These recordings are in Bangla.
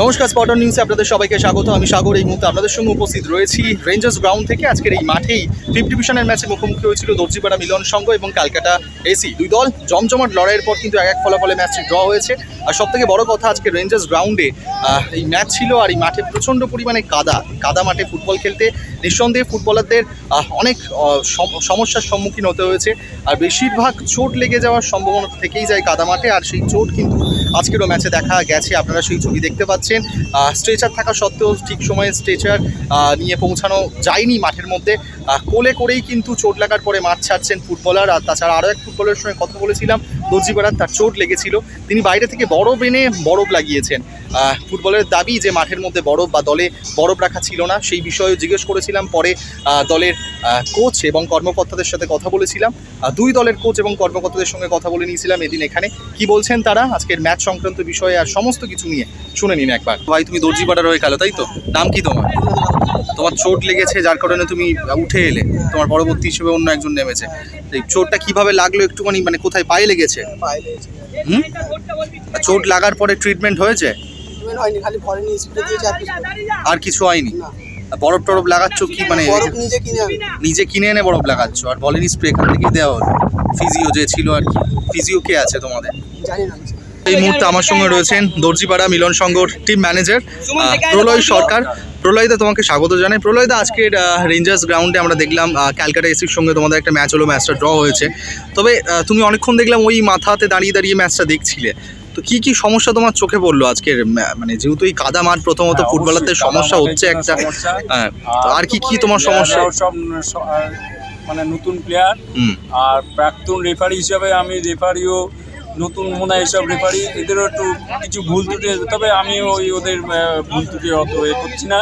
নমস্কার স্পটন নিউজে আপনাদের সবাইকে স্বাগত। আমি সাগর, এই মুহূর্তে আপনাদের সঙ্গে উপস্থিত রয়েছি। রেঞ্জার্স গ্রাউন্ড থেকে আজকের এই মাঠেই ফিফ ডিভিশনের ম্যাচে মুখোমুখি হয়েছিল দর্জিপাড়া মিলন সংঘ এবং ক্যালকাটা এসি দুই দল জমজমাট লড়াইয়ের পর কিন্তু এক এক ফলাফলে ম্যাচটি ড্র হয়েছে। আর সব থেকে বড় কথা আজকে রেঞ্জার্স গ্রাউন্ডে এই ম্যাচ ছিল আর এই মাঠে প্রচণ্ড পরিমাণে কাদা। কাদা মাঠে ফুটবল খেলতে নিঃসন্দেহে ফুটবলারদের অনেক সমস্যার সম্মুখীন হতে হয়েছে। আর বেশিরভাগ চোট লেগে যাওয়ার সম্ভাবনা থেকেই যায় কাদা মাঠে। আর সেই চোট কিন্তু আজকেরও ম্যাচে দেখা গেছে, আপনারা সেই ছবি দেখতে পাচ্ছেন। স্ট্রেচার থাকা সত্ত্বেও ঠিক সময়ে স্ট্রেচার নিয়ে পৌঁছানো যায়নি মাঠের মধ্যে। কোলে করেই কিন্তু চোট লাগার পরে মাঠ ছাড়ছেন ফুটবলার আর তাছাড়া আরও এক ফুটবলের সঙ্গে কথা বলেছিলাম দর্জিপাড়ার তার চোট লেগেছিল। তিনি বাইরে থেকে বরফ এনে বরফ লাগিয়েছেন। ফুটবলের দাবি যে মাঠের মধ্যে বরফ বা দলে বরফ রাখা ছিল না, সেই বিষয়ে জিজ্ঞেস করেছিলাম। পরে দলের কোচ এবং কর্মকর্তাদের সাথে কথা বলেছিলাম। দুই দলের কোচ এবং কর্মকর্তাদের সঙ্গে কথা বলে নিয়েছিলাম এদিন এখানে। কি বলছেন তারা? আজকের ম্যাচ সংক্রান্ত বিষয়ে আর সমস্ত কিছু নিয়ে শুনে নিন একবার। ভাই, তুমি দর্জিপাড়ার হয়ে খেলো, তাই তো? নাম কি তোমার? তোমার চোট লেগেছে, যার কারণে তুমি উঠে এলে। তোমার পরবর্তী হিসেবে অন্য একজন নেমেছে। চোটটা কীভাবে লাগল একটুখানি মানে কোথায় পায়ে লেগেছে? হুম? আর চোট লাগার পরে ট্রিটমেন্ট হয়েছে? হয়নি খালি ফরেন স্প্রে দিয়েছে আর কিছু। না। আর কিছু হয়নি? বরফ টরফ লাগাচ্ছ কি? মানে নিজে কিনে নিজে কিনে এনে বরফ লাগাচ্ছ? আর বলেনি স্প্রে এখান থেকেই দেওয়া হলো? ফিজিও যে ছিল আর কি। ফিজিও কে আছে তোমাদের? জানি না এই মুহূর্তে আমার সঙ্গে রয়েছেন দর্জিপাড়া মিলন সংঘর টিম ম্যানেজার প্রলয় সরকার। প্রলয়দা তোমাকে স্বাগত জানাই। প্রলয়দা আজকের রেঞ্জার্স গ্রাউন্ডে আমরা দেখলাম ক্যালকাটা এসির সঙ্গে তোমাদের একটা ম্যাচ হলো ম্যাচটা ড্র হয়েছে। তবে তুমি অনেকক্ষণ দেখলাম ওই মাথাতে দাঁড়িয়ে দাঁড়িয়ে ম্যাচটা দেখছিলে। তো কি কি সমস্যা তোমার চোখে পড়ল আজকের মানে যেহেতু এই কাদা মাঠ প্রথমত হ্যাঁ, ফুটবলারদের সমস্যা হচ্ছে একটা তো আর কি কি তোমার সমস্যা? মানে নতুন প্লেয়ার আর প্রাক্তন রেফারি হিসাবে আমি রেফারিও নতুন মনে হয় এসব রেফারি এদেরও একটু কিছু ভুল ত্রুটি। তবে আমি ওই ওদের ভুল ত্রুটি অত এ করছি না।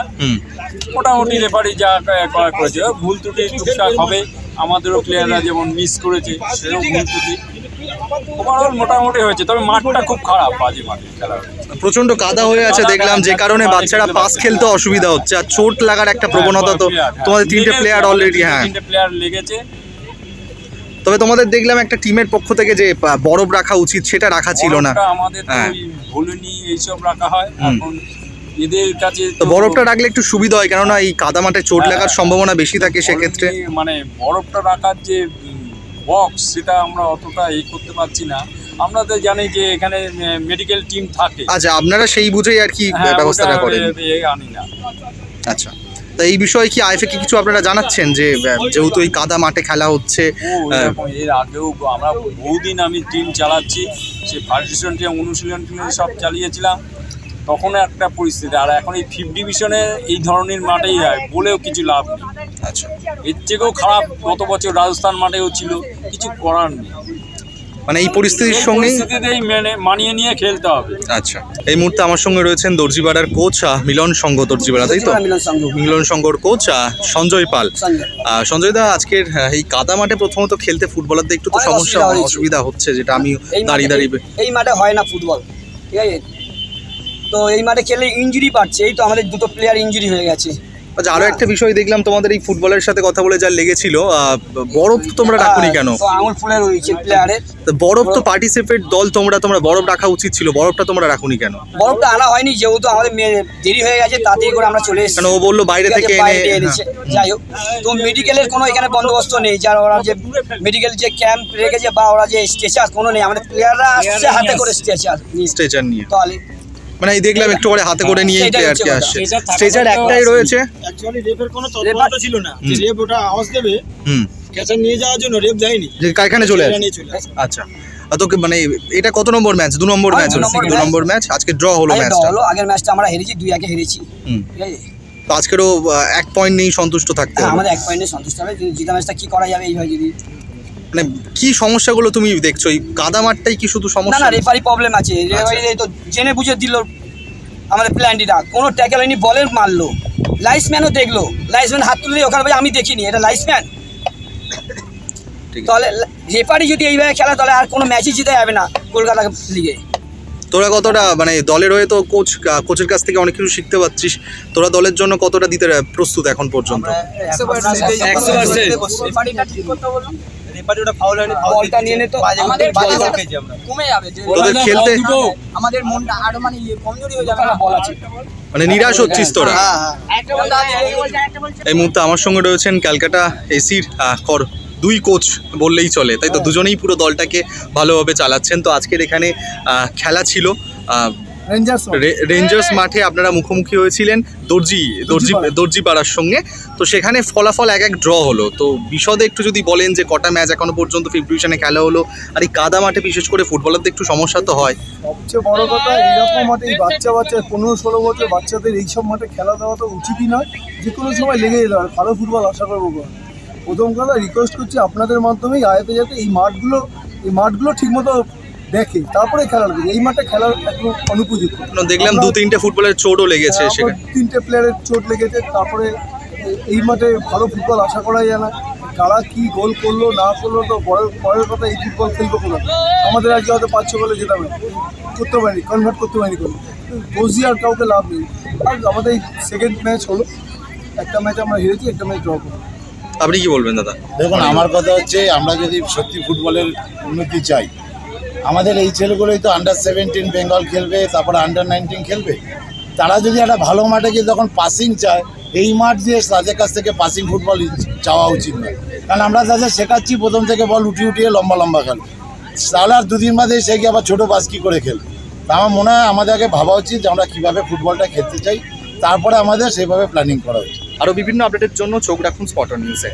মোটামুটি রেফারি যা করা করেছে। ভুল ত্রুটি টুকটাক হবে আমাদেরও প্লেয়াররা যেমন মিস করেছে সেও ভুল ত্রুটি। ওভারঅল মোটামুটি হয়েছে তবে মাঠটা খুব খারাপ বাজে মাঠে খেলা প্রচণ্ড কাদা হয়ে আছে দেখলাম যে কারণে বাচ্চারা পাস খেলতে অসুবিধা হচ্ছে আর চোট লাগার একটা প্রবণতা তো হ্যাঁ, তোমাদের তিনটে প্লেয়ার অলরেডি হ্যাঁ। তিনটে প্লেয়ার লেগেছে। তবে তোমাদের দেখলাম একটা টিমের পক্ষ থেকে যে বরফ রাখা উচিত সেটা রাখা ছিল না। আমাদের তো হ্যাঁ। এইসব রাখা হয়। এখন এদের কাছে তো বরফটা রাখলে একটু সুবিধা হয় কেননা এই কাদা মাঠে চোট হ্যাঁ, লাগার সম্ভাবনা বেশি থাকে সেক্ষেত্রে। মানে বরফটা রাখার যে বক্স সেটা আমরা অতটা এই করতে পারছি না। আমরা তো জানি যে এখানে মেডিকেল টিম থাকে। আচ্ছা আপনারা সেই বুঝেই আর কি হ্যাঁ, ব্যবস্থাটা করেন। আনি না। আচ্ছা। তা এই বিষয়ে কি আইফে কি কিছু আপনারা জানাচ্ছেন যে যেহেতু এই কাদা মাঠে খেলা হচ্ছে এর আগেও আমরা বহুদিন আমি টিম চালাচ্ছি সে ফার্স্ট অনুশীলন সব চালিয়েছিলাম। তখন একটা পরিস্থিতি আর এখন এই ফিফ ডিভিশনে এই ধরনের মাঠেই হয় বলেও কিছু লাভ নেই। আচ্ছা। এর থেকেও খারাপ গত বছর রাজস্থান মাঠেও ছিল কিছু করার নেই। মানে এই পরিস্থিতির সঙ্গে পরিস্থিতিতেই মেনে মানিয়ে নিয়ে খেলতে হবে আচ্ছা এই মুহূর্তে আমার সঙ্গে রয়েছেন দর্জিপাড়ার কোচ আহ, মিলন সংঘ দর্জিপাড়া তাই তো মিলন সংঘ। মিলন সংঘর কোচ আহ, সঞ্জয় পাল সঞ্জয়। সঞ্জয় দা আজকের আহ, এই কাদা মাঠে প্রথমত খেলতে ফুটবলারদের একটু তো অনেক সমস্যা অসুবিধা হয়েছে। অসুবিধা হচ্ছে যেটা আমি এই দাঁড়িয়ে দাঁড়িয়ে এই মাঠে হয় না ফুটবল ঠিক আছে তো এই মাঠে খেলে ইঞ্জুরি পাচ্ছে এই তো আমাদের দুটো প্লেয়ার ইঞ্জুরি হয়ে গেছে আচ্ছা আরও একটা বিষয় দেখলাম তোমাদের এই ফুটবলের সাথে কথা বলে যা লেগেছিল বরফ তোমরা রাখুনি কেন? আঙুল ফুলে রয়েছে প্লেয়ারের বরফ তো পার্টিসিপেট দল তোমরা তোমরা বরফ রাখা উচিত ছিল বরফটা তোমরা রাখুনি কেন? বরফটা আনা হয়নি যেহেতু আমাদের দেরি হয়ে গেছে তাড়াতাড়ি করে আমরা চলে এসেছি। ও বলল বাইরে থেকে এনে এনেছে হ্যাঁ। যাই হোক তো মেডিকেলের কোনো এখানে বন্দোবস্ত নেই যার ওরা যে মেডিকেল যে ক্যাম্প রেখেছে বা ওরা যে স্ট্রেচার কোনো নেই আমাদের প্লেয়াররা আসছে হাতে করে স্ট্রেচার স্ট্রেচার নিয়ে। তাহলে মানে এই দেখলাম একটু করে হাতে করে নিয়ে সেটাই প্লেয়ার কে আসছে। স্ট্রেচার একটাই রয়েছে। অ্যাকচুয়ালি রেপের কোনো তৎপরতা ছিল না। যে ওটা আওয়াজ দেবে হুম। ক্যাচার নিয়ে যাওয়ার জন্য রেপ যায়নি। যে কারখানে চলে আসে। নিয়ে। আচ্ছা। আর তোকে মানে এটা কত নম্বর ম্যাচ দু নম্বর হ্যাঁ, ম্যাচ দু হলো। নম্বর দু নম্বর ম্যাচ আজকে ড্র হলো আগে ম্যাচটা হলো। আগের ম্যাচটা আমরা হেরেছি দুই একে হেরেছি। ঠিক আছে? তো আজকেরও এক পয়েন্ট নেই সন্তুষ্ট থাকতে হ্যাঁ, হবে। আমাদের এক পয়েন্টে সন্তুষ্ট হবে। যদি জিতা ম্যাচটা কি করা যাবে এইভাবে যদি মানে কি সমস্যাগুলো তুমি দেখছ? এই কাদা মাঠটাই কি শুধু সমস্যা না রেফারি প্রবলেম আছে। রেফারি তো জেনে বুঝে দিল আমাদের প্ল্যান্টিটা কোনো ট্যাকেল হয়নি বলের মারলো। লাইসম্যানও দেখল। লাইসম্যান হাত তুলে ওখানে বলে, আমি দেখিনি এটা লাইসম্যান ঠিক তাহলে রেফারি যদি এইভাবে খেলা তাহলে আর কোনো ম্যাচই জিতে যাবে না কলকাতা লিগে তোরা কতটা মানে দলের হয়ে তো কোচ কোচের কাছ থেকে অনেক কিছু শিখতে পারছিস তোরা দলের জন্য কতটা দিতে প্রস্তুত এখন পর্যন্ত? রেফারি ওটা ফাউল হয়নি বলটা নিয়ে নে আমাদের বাজে বল খেয়েছি আমরা। কমে যাবে তোদের খেলতে আমাদের মনটা আরও মানে ইয়ে কমজোরি হয়ে যাবে। ওখানে বল আছে? মানে নিরাশ হচ্ছিস তোরা? বল দাঁড়া এই মুহূর্তে আমার সঙ্গে রয়েছেন ক্যালকাটা এসির কর দুই কোচ বললেই চলে। তাই তো দুজনেই পুরো দলটাকে ভালোভাবে চালাচ্ছেন। তো আজকের এখানে খেলা ছিল। আহ, রেঞ্জার্স রেঞ্জার্স মাঠে আপনারা মুখোমুখি হয়েছিলেন দর্জি দর্জি দর্জি পাড়ার। সঙ্গে। তো সেখানে ফলাফল এক এক ড্র হলো। তো বিশদে একটু যদি বলেন যে কটা ম্যাচ এখনও পর্যন্ত ফিফথ ডিভিশনে খেলা হলো আর এই কাদা মাঠে বিশেষ করে ফুটবলারদের একটু সমস্যা তো হয়। সবচেয়ে বড় কথা এইরকম মাঠে এই বাচ্চা বাচ্চা পনেরো ষোলো বছর বাচ্চাদের এইসব মাঠে খেলা দেওয়া তো উচিতই নয় যে কোনো সময় লেগে যেতে পারে। ভালো ফুটবল আশা করব প্রথম কথা রিকোয়েস্ট করছি আপনাদের মাধ্যমেই আয়াতে যাতে এই মাঠগুলো এই মাঠগুলো ঠিকমতো দেখে তারপরে খেলার দিকে এই মাঠে খেলার একদম অনুপযুক্ত। দেখলাম দু তিনটে ফুটবলের চোটও লেগেছে তারপর সেখানে। তিনটে প্লেয়ারের চোট লেগেছে তারপরে এই মাঠে ভালো ফুটবল আশা করা যায় না। কারা কি গোল করল না করল তো পরের পরের কথা এই ফুটবল খেলব কোনো আমাদের আজকে হয়তো পাঁচ ছ গোলে যেতাম করতে পারিনি কনভার্ট করতে পারিনি কোনো দিয়ে আর কাউকে লাভ নেই। আর আমাদের এই সেকেন্ড ম্যাচ হলো। একটা ম্যাচ আমরা হেরেছি একটা ম্যাচ ড্র করব আপনি কি বলবেন দাদা? দেখুন আমার কথা হচ্ছে আমরা যদি সত্যি ফুটবলের উন্নতি চাই আমাদের এই ছেলেগুলোই তো আন্ডার সেভেন্টিন বেঙ্গল খেলবে, তারপরে আন্ডার নাইনটিন খেলবে। তারা যদি একটা ভালো মাঠে গিয়ে যখন পাসিং চায়, এই মাঠ দিয়ে তাদের কাছ থেকে পাসিং ফুটবল চাওয়া উচিত নয়। কারণ আমরা তাদের শেখাচ্ছি, প্রথম থেকে বল উঠিয়ে উঠিয়ে লম্বা লম্বা খেল। তাহলে আর দুদিন বাদে সে গিয়ে আবার ছোটো পাস কী করে খেলবে? তা আমার মনে হয় আমাদের আগে ভাবা উচিত যে আমরা কীভাবে ফুটবলটা খেলতে চাই। তারপরে আমাদের সেভাবে প্ল্যানিং করা উচিত। আরও বিভিন্ন আপডেটের জন্য চোখ রাখুন স্পটার নিউজে